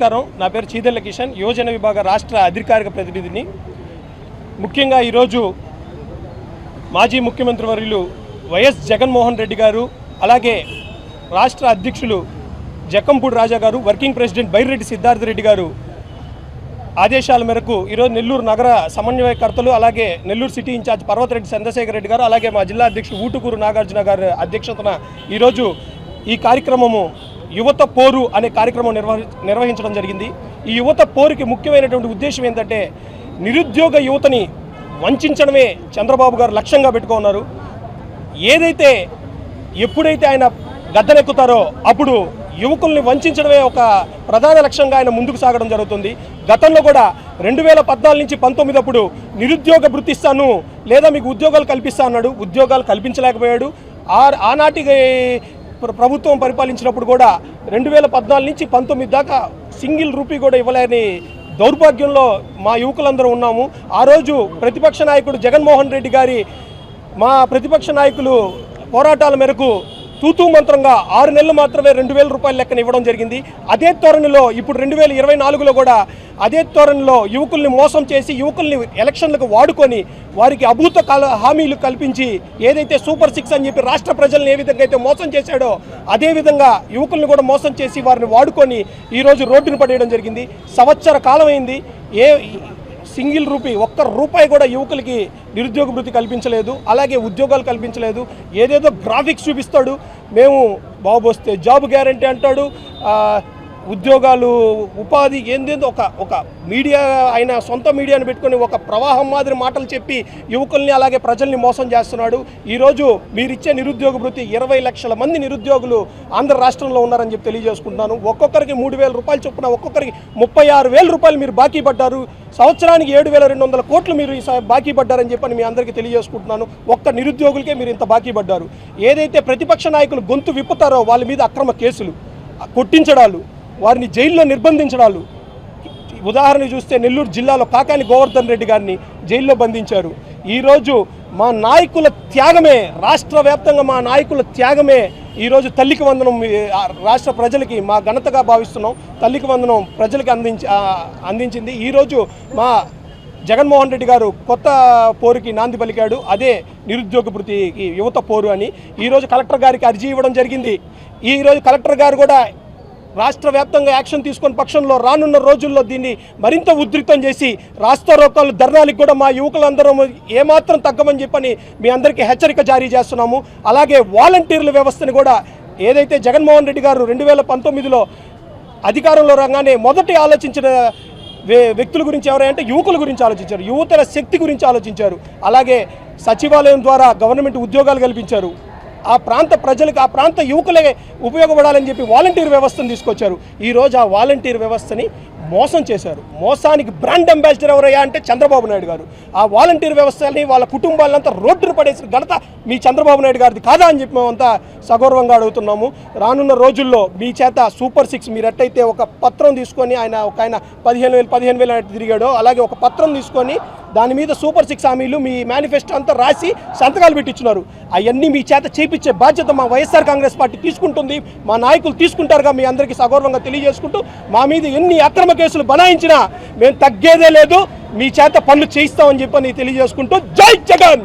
నమస్కారం. నా పేరు చీదెల్ల కిషన్. యోజన విభాగ రాష్ట్ర అధికారిక ప్రతినిధిని. ముఖ్యంగా ఈరోజు మాజీ ముఖ్యమంత్రి వర్యులు వైఎస్ జగన్మోహన్ రెడ్డి గారు అలాగే రాష్ట్ర అధ్యక్షులు జక్కంపూడి రాజా గారు వర్కింగ్ ప్రెసిడెంట్ బైరెడ్డి సిద్ధార్థ రెడ్డి గారు ఆదేశాల మేరకు ఈరోజు నెల్లూరు నగర సమన్వయకర్తలు అలాగే Nellore city in charge Parvathareddy Chandrasekhar Reddy garu అలాగే మా జిల్లా అధ్యక్షుడు ఊటుకూరు నాగార్జున గారి అధ్యక్షతన ఈరోజు ఈ కార్యక్రమము యువత పోరు అనే కార్యక్రమం నిర్వహించడం జరిగింది. ఈ యువత పోరుకి ముఖ్యమైనటువంటి ఉద్దేశం ఏంటంటే నిరుద్యోగ యువతని వంచడమే చంద్రబాబు గారు లక్ష్యంగా పెట్టుకున్నారు. ఏదైతే ఎప్పుడైతే ఆయన గద్దెనెక్కుతారో అప్పుడు యువకుల్ని వంచడమే ఒక ప్రధాన లక్ష్యంగా ఆయన ముందుకు సాగడం జరుగుతుంది. గతంలో కూడా రెండు వేల పద్నాలుగు నుంచి పంతొమ్మిది అప్పుడు నిరుద్యోగ వృత్తిస్తాను లేదా మీకు ఉద్యోగాలు కల్పిస్తా అన్నాడు. ఉద్యోగాలు కల్పించలేకపోయాడు. ఆ ఆనాటి ప్రభుత్వం పరిపాలించినప్పుడు కూడా రెండు వేల పద్నాలుగు నుంచి పంతొమ్మిది దాకా సింగిల్ రూపీ కూడా ఇవ్వలేని దౌర్భాగ్యంలో మా యువకులందరూ ఉన్నాము. ఆ రోజు ప్రతిపక్ష నాయకుడు జగన్మోహన్ రెడ్డి గారి మా ప్రతిపక్ష నాయకులు పోరాటాల మేరకు తూతూ మంత్రంగా ఆరు నెలలు మాత్రమే రెండు వేల రూపాయల లెక్కన ఇవ్వడం జరిగింది. అదే ధోరణిలో ఇప్పుడు రెండు వేల ఇరవై నాలుగులో కూడా అదే ధోరణిలో యువకుల్ని మోసం చేసి యువకుల్ని ఎలక్షన్లకు వాడుకొని వారికి అభూత కాల హామీలు కల్పించి ఏదైతే సూపర్ సిక్స్ అని చెప్పి రాష్ట్ర ప్రజల్ని ఏ విధంగా అయితే మోసం చేశాడో అదేవిధంగా యువకుల్ని కూడా మోసం చేసి వారిని వాడుకొని ఈరోజు రోడ్డును పడేయడం జరిగింది. సంవత్సర కాలమైంది. ఏ సింగిల్ రూపీ ఒక్క రూపాయి కూడా యువకులకి నిరుద్యోగ వృత్తి కల్పించలేదు అలాగే ఉద్యోగాలు కల్పించలేదు. ఏదేదో గ్రాఫిక్స్ చూపిస్తాడు. మేము బాబు వస్తే జాబ్ గ్యారంటీ అంటాడు. ఉద్యోగాలు ఉపాధి ఏందేందో ఒక ఒక మీడియా ఆయన సొంత మీడియాను పెట్టుకొని ఒక ప్రవాహం మాదిరి మాటలు చెప్పి యువకుల్ని అలాగే ప్రజల్ని మోసం చేస్తున్నాడు. ఈరోజు మీరిచ్చే నిరుద్యోగ భృతి ఇరవై లక్షల మంది నిరుద్యోగులు ఆంధ్ర రాష్ట్రంలో ఉన్నారని చెప్పి తెలియజేసుకుంటున్నాను. ఒక్కొక్కరికి మూడు వేల రూపాయలు చొప్పున ఒక్కొక్కరికి ముప్పై ఆరు వేల రూపాయలు మీరు బాకీ పడ్డారు. సంవత్సరానికి ఏడు వేల రెండు వందల కోట్లు మీరు ఈ బాకీ పడ్డారని చెప్పని మీ అందరికీ తెలియజేసుకుంటున్నాను. ఒక్క నిరుద్యోగులకే మీరు ఇంత బాకీ పడ్డారు. ఏదైతే ప్రతిపక్ష నాయకులు గొంతు విప్పుతారో వాళ్ళ మీద అక్రమ కేసులు కొట్టించడాలు వారిని జైల్లో నిర్బంధించడాలు. ఉదాహరణ చూస్తే నెల్లూరు జిల్లాలో కాకాని గోవర్ధన్ రెడ్డి గారిని జైల్లో బంధించారు. ఈరోజు మా నాయకుల త్యాగమే రాష్ట్ర వ్యాప్తంగా మా నాయకుల త్యాగమే ఈరోజు తల్లికి వందనం రాష్ట్ర ప్రజలకి మా ఘనతగా భావిస్తున్నాం. తల్లికి వందనం ప్రజలకి అందించి అందించింది. ఈరోజు మా జగన్మోహన్ రెడ్డి గారు కొత్త పోరుకి నాంది పలికాడు. అదే నిరుద్యోగ భృతికి యువత పోరు అని. ఈరోజు కలెక్టర్ గారికి అర్జీ ఇవ్వడం జరిగింది. ఈరోజు కలెక్టర్ గారు కూడా రాష్ట్ర వ్యాప్తంగా యాక్షన్ తీసుకున్న పక్షంలో రానున్న రోజుల్లో దీన్ని మరింత ఉధృతం చేసి రాష్ట్ర ధర్నాలకు కూడా మా యువకులందరం ఏమాత్రం తగ్గమని చెప్పని మీ అందరికీ హెచ్చరిక జారీ చేస్తున్నాము. అలాగే వాలంటీర్ల వ్యవస్థని కూడా ఏదైతే జగన్మోహన్ రెడ్డి గారు రెండు వేల పంతొమ్మిదిలో అధికారంలో రాగానే మొదటి ఆలోచించిన వ్యక్తుల గురించి ఎవరంటే యువకుల గురించి ఆలోచించారు. యువతల శక్తి గురించి ఆలోచించారు. అలాగే సచివాలయం ద్వారా గవర్నమెంట్ ఉద్యోగాలు కల్పించారు. ఆ ప్రాంత ప్రజలకు ఆ ప్రాంత యువకులే ఉపయోగపడాలని చెప్పి వాలంటీర్ వ్యవస్థను తీసుకొచ్చారు. ఈరోజు ఆ వాలంటీర్ వ్యవస్థని మోసం చేశారు. మోసానికి బ్రాండ్ అంబాసిడర్ ఎవరయ్యా అంటే చంద్రబాబు నాయుడు గారు. ఆ వాలంటీర్ వ్యవస్థని వాళ్ళ కుటుంబాలంతా రోడ్డును పడేసిన ఘనత మీ చంద్రబాబు నాయుడు గారిది కాదా అని చెప్పి మేమంతా సగౌరవంగా అడుగుతున్నాము. రానున్న రోజుల్లో మీ చేత సూపర్ సిక్స్ మీరు ఎట్టయితే ఒక పత్రం తీసుకొని ఆయన ఒక ఆయన పదిహేను వేలు పదిహేను వేలు తిరిగాడో అలాగే ఒక పత్రం తీసుకొని దాని మీద సూపర్ సిక్స్ హామీలు మీ మేనిఫెస్టో అంతా రాసి సంతకాలు పెట్టించున్నారు. అవన్నీ మీ చేత చేపించే బాధ్యత మా వైఎస్ఆర్ కాంగ్రెస్ పార్టీ తీసుకుంటుంది. మా నాయకులు తీసుకుంటారుగా మీ అందరికీ సగౌరవంగా తెలియజేసుకుంటూ మా మీద ఎన్ని అక్రమ కేసులు బనాయించినా మేము తగ్గేదే లేదు. మీ చేత పనులు చేయిస్తామని చెప్పని తెలియజేసుకుంటూ జై జగన్!